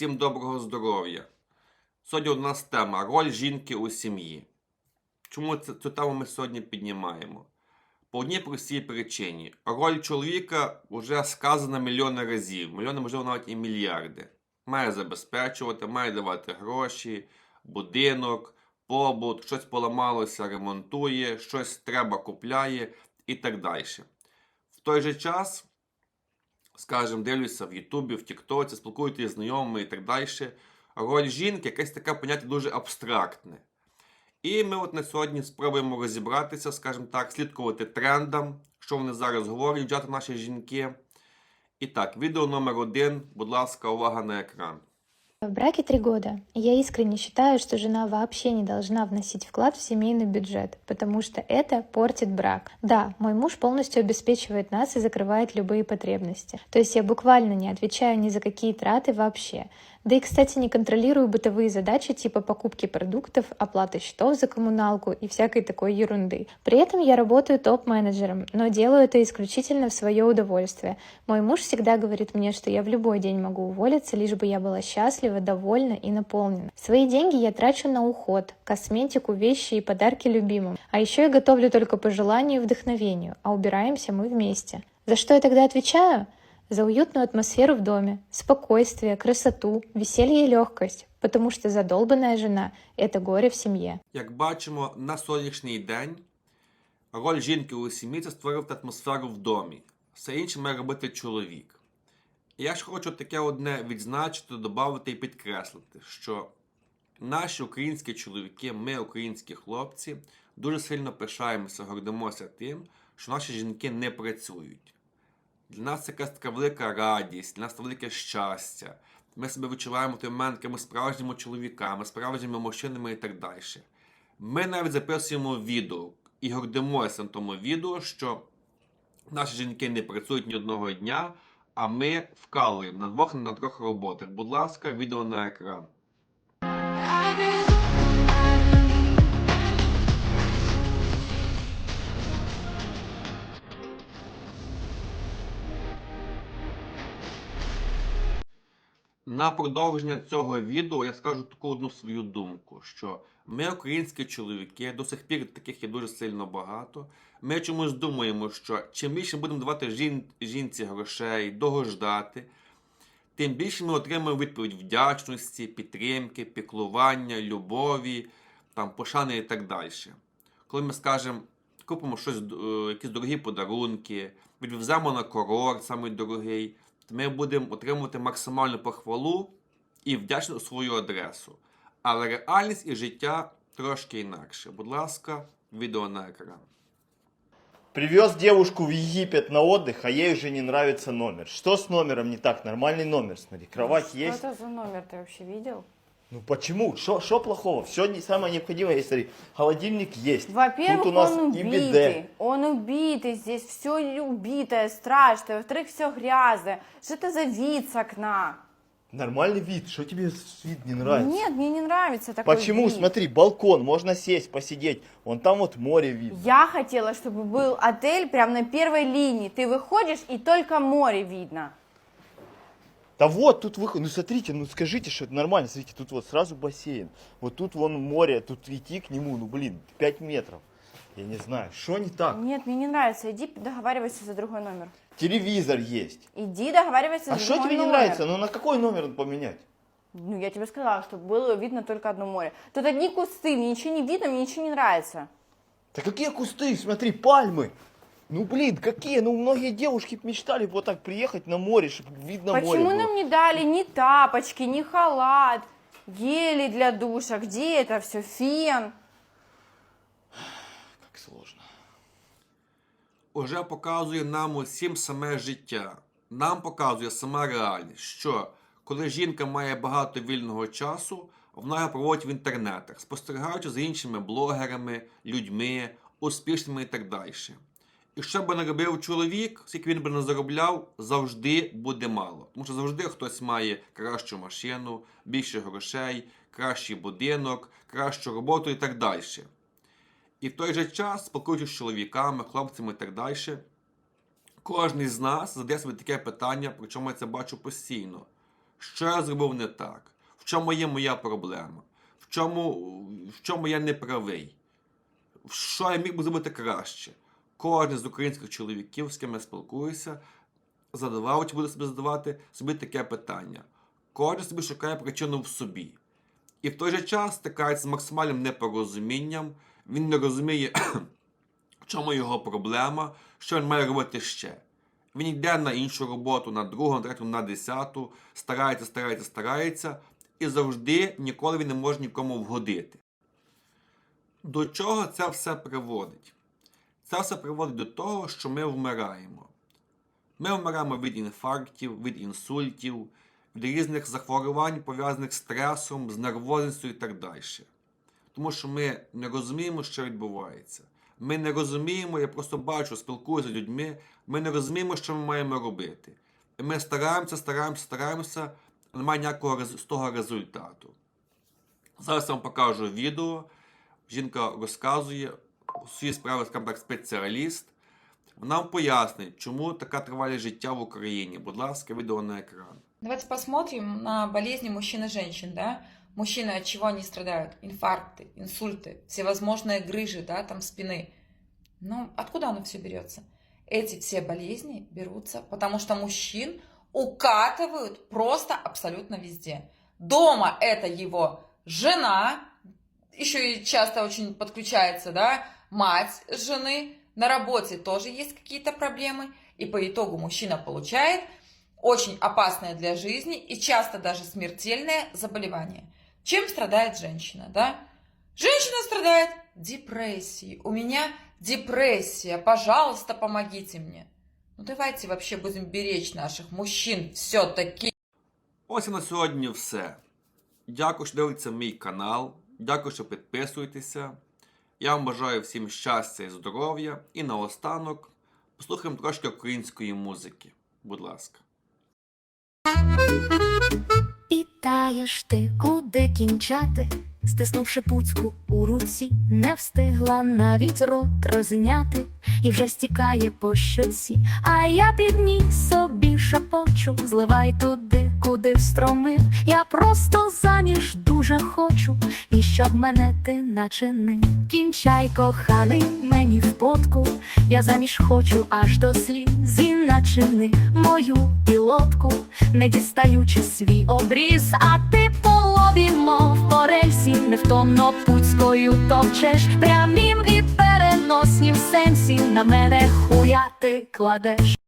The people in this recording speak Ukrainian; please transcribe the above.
Всім доброго здоров'я. Сьогодні у нас тема роль жінки у сім'ї. Чому цю тему ми сьогодні піднімаємо? По одній простій причині. Роль чоловіка вже сказана мільйони разів, мільйони, можливо, навіть і мільярди. Має забезпечувати, має давати гроші, будинок, побут, щось поламалося, ремонтує, щось треба купляє і так далі. В той же час скажімо, дивлюся в Ютубі, в Тіктоці, спілкуюся з знайомими і так далі. Роль жінки якесь таке поняття дуже абстрактне. І ми от на сьогодні спробуємо розібратися, скажімо так, слідкувати трендам, що вони зараз говорять, дівчата наші жінки. І так, відео номер один, будь ласка, увага на екран. В браке три года. Я искренне считаю, что жена вообще не должна вносить вклад в семейный бюджет, потому что это портит брак. Да, мой муж полностью обеспечивает нас и закрывает любые потребности. То есть я буквально не отвечаю ни за какие траты вообще. Да и, кстати, не контролирую бытовые задачи типа покупки продуктов, оплаты счетов за коммуналку и всякой такой ерунды. При этом я работаю топ-менеджером, но делаю это исключительно в свое удовольствие. Мой муж всегда говорит мне, что я в любой день могу уволиться, лишь бы я была счастлива, довольна и наполнена. Свои деньги я трачу на уход, косметику, вещи и подарки любимым. А еще я готовлю только по желанию и вдохновению, а убираемся мы вместе. За что я тогда отвечаю? За уютную атмосферу в доме, спокойствие, красоту, веселье и легкость, потому что задолбанная жена – это горе в семье. Як бачимо, на сьогоднішній день роль жінки у сім'ї це створити атмосферу в домі. Все інше має робити чоловік. Я ж хочу таке одне відзначити, додати і підкреслити, що наші українські чоловіки, ми, українські хлопці, дуже сильно пишаємося, гордимося тим, що наші жінки не працюють. Для нас це якась така велика радість, для нас це велике щастя. Ми себе відчуваємо в той момент справжніми чоловіками, справжніми мужчинами і так далі. Ми навіть записуємо відео і гордимося на тому відео, що наші жінки не працюють ні одного дня, а ми вкалуємо на двох на трьох роботах. Будь ласка, відео на екран. На продовження цього відео я скажу таку одну свою думку, що ми, українські чоловіки, до сих пір таких є дуже сильно багато. Ми чомусь думаємо, що чим більше будемо давати жін, жінці грошей, догождати, тим більше ми отримаємо відповідь вдячності, підтримки, піклування, любові, там, пошани і так далі. Коли ми скажемо, купимо щось, е, якісь дорогі подарунки, відвеземо на курорт, самий дорогий, то ми будемо отримувати максимальну похвалу і вдячність у свою адресу. Але реальність і життя трошки інакше. Будь ласка, відео на екран. Привез девушку в Египет на отдых, а ей уже не нравится номер. Что с номером не так? Нормальный номер, смотри. Кровать Что есть. это за номер ты вообще видел? Ну почему? Что плохого? Все самое необходимое есть, смотри. Холодильник есть. Во-первых, Тут у нас он и убитый. биде. Он убитый, здесь все убитое, страшное. Во-вторых, все грязное. Что это за вид с окна? Нормальный вид. Что тебе вид не нравится? Нет, мне не нравится такой Почему? вид. Смотри, балкон, можно сесть, посидеть. Вон там вот море видно. Я хотела, чтобы был отель прямо на первой линии. Ты выходишь, и только море видно. Да вот, тут выход. Ну смотрите, ну скажите, что это нормально. Смотрите, тут вот сразу бассейн. Вот тут вон море, тут идти к нему, ну блин, 5 метров. Я не знаю, что не так? Нет, мне не нравится. Иди договаривайся за другой номер. Телевизор есть. Иди договаривайся А за что другой тебе не номер. нравится? Ну на какой номер поменять? Ну, я тебе сказала, что было видно только одно море. Тут одни кусты, мне ничего не видно, мне ничего не нравится. Да какие кусты? Смотри, пальмы. Ну блин, какие? Ну многие девушки мечтали вот так приехать на море, чтобы видно море Почему было. нам не дали ни тапочки, ни халат, гели для душа? Где это все? Фен? Как сложно. Уже показує нам усім саме життя. Нам показує сама реальність, що коли жінка має багато вільного часу, вона його проводить в інтернетах, спостерігаючи за іншими блогерами, людьми, успішними і так далі. І що би не робив чоловік, скільки він би не заробляв, завжди буде мало. Тому що завжди хтось має кращу машину, більше грошей, кращий будинок, кращу роботу і так далі. І в той же час, спілкуючись з чоловіками, хлопцями і так далі, кожен з нас задає собі таке питання, причому я це бачу постійно. що я зробив не так, в чому є моя проблема, в чому, в чому я не правий, що я міг би зробити краще. Кожен з українських чоловіків, з ким я спілкуюся, задавав чи буде собі задавати собі таке питання. Кожен собі шукає причину в собі. І в той же час стикається з максимальним непорозумінням. Він не розуміє, в чому його проблема, що він має робити ще. Він йде на іншу роботу, на другу, на третю, на десяту, старається, старається, старається, і завжди ніколи він не може нікому вгодити. До чого це все приводить? Це все приводить до того, що ми вмираємо. Ми вмираємо від інфарктів, від інсультів, від різних захворювань, пов'язаних з стресом, з нервозністю і так далі. Тому що ми не розуміємо, що відбувається. Ми не розуміємо, я просто бачу, спілкуюся з людьми, ми не розуміємо, що ми маємо робити. І ми стараємося, стараємося, стараємося, а немає ніякого з того результату. Зараз я вам покажу відео. Жінка розказує у своїй справі, скажімо так, спеціаліст. Вона вам пояснить, чому така тривалість життя в Україні. Будь ласка, відео на екран. Давайте посмотрим на болезни мужчин и женщин, да? Мужчины от чего они страдают? Инфаркты, инсульты, всевозможные грыжи, да, там спины. Ну, откуда оно все берется? Эти все болезни берутся, потому что мужчин укатывают просто абсолютно везде. Дома это его жена, еще и часто очень подключается, да, мать жены, на работе тоже есть какие-то проблемы, и по итогу мужчина получает очень опасное для жизни и часто даже смертельное заболевание. Чем страдает женщина, да? Женщина страдает депрессией. У меня депрессия. Пожалуйста, помогите мне. Ну давайте вообще будем беречь наших мужчин все-таки. Ось і на сьогодні все. Дякую, що дивитеся мій канал. Дякую, що підписуєтеся. Я вам бажаю всім щастя і здоров'я. І наостанок послухаємо трошки української музики. Будь ласка. Питаєш ти, куди кінчати, стиснувши пуцьку у руці, не встигла навіть рот розняти, і вже стікає по щоці. А я під ній собі шапочу, зливай туди, куди встромив. Я просто заміж дуже хочу, і щоб мене ти начинив. Кінчай, коханий, мені в потку, я заміж хочу аж до сліз, і начини мою пілотку не дістаючи свій обріз, а ти по лобі, мов по рельсі, невтомно пуцькою товчеш, прямім і переноснім сенсі на мене хуя ти кладеш.